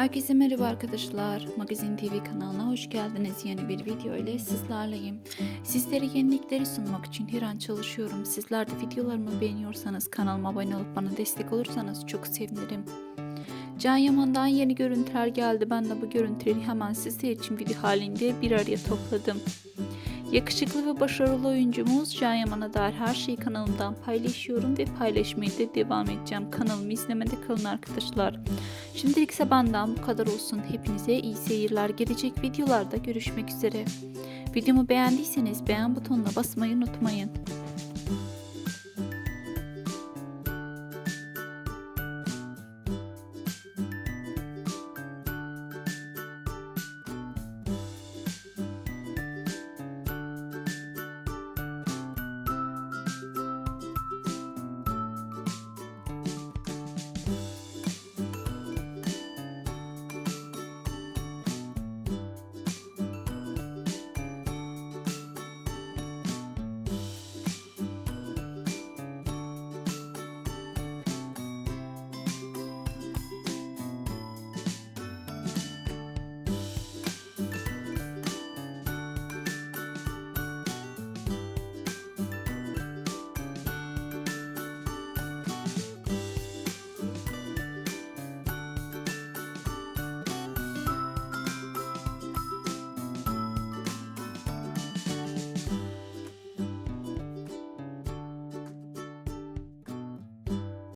Herkese merhaba arkadaşlar. Magazin TV kanalına hoş geldiniz. Yeni bir video ile sizlerleyim. Sizlere yenilikleri sunmak için her an çalışıyorum. Sizler de videolarımı beğeniyorsanız kanalıma abone olup bana destek olursanız çok sevinirim. Can Yaman'dan yeni görüntüler geldi. Ben de bu görüntüleri hemen sizler için video halinde bir araya topladım. Yakışıklı ve başarılı oyuncumuz Can Yaman'a dair her şeyi kanalımdan paylaşıyorum ve paylaşmaya da devam edeceğim. Kanalımı izlemede kalın arkadaşlar. Şimdilik ise benden bu kadar olsun. Hepinize iyi seyirler. Gelecek videolarda görüşmek üzere. Videomu beğendiyseniz beğen butonuna basmayı unutmayın.